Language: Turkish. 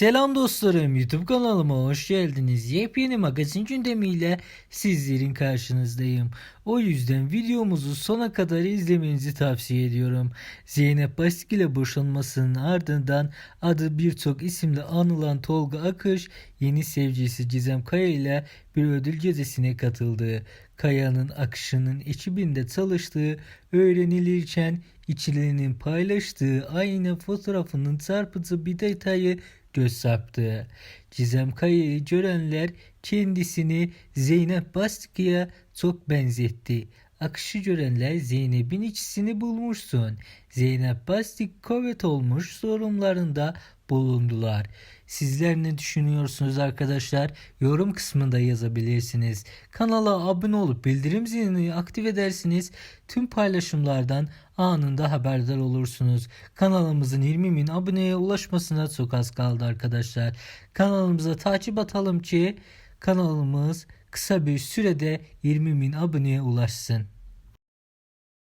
Selam dostlarım YouTube kanalıma hoş geldiniz. Yepyeni magazin gündemiyle sizlerin karşınızdayım. O yüzden videomuzu sona kadar izlemenizi tavsiye ediyorum. Zeynep Bastık ile boşanmasının ardından adı birçok isimle anılan Tolga Akış yeni sevgilisi Gizem Kaya ile bir ödül gecesine katıldı. Kaya'nın Akış'ının ekibinde çalıştığı öğrenilirken içlerinin paylaştığı aynı fotoğrafının çarpıcı bir detayı göz sarptı. Gizem Kaya'yı görenler kendisini Zeynep Bastık'a çok benzetti. Akışı görenler Zeynep'in ikisini bulmuşsun. Zeynep Bastık kovet olmuş sorumlarında bulundular. Sizler ne düşünüyorsunuz arkadaşlar? Yorum kısmında yazabilirsiniz. Kanala abone olup bildirim zilini aktif edersiniz. Tüm paylaşımlardan anında haberdar olursunuz. Kanalımızın 20 bin aboneye ulaşmasına çok az kaldı arkadaşlar. Kanalımıza takip atalım ki kanalımız kısa bir sürede 20 bin aboneye ulaşsın.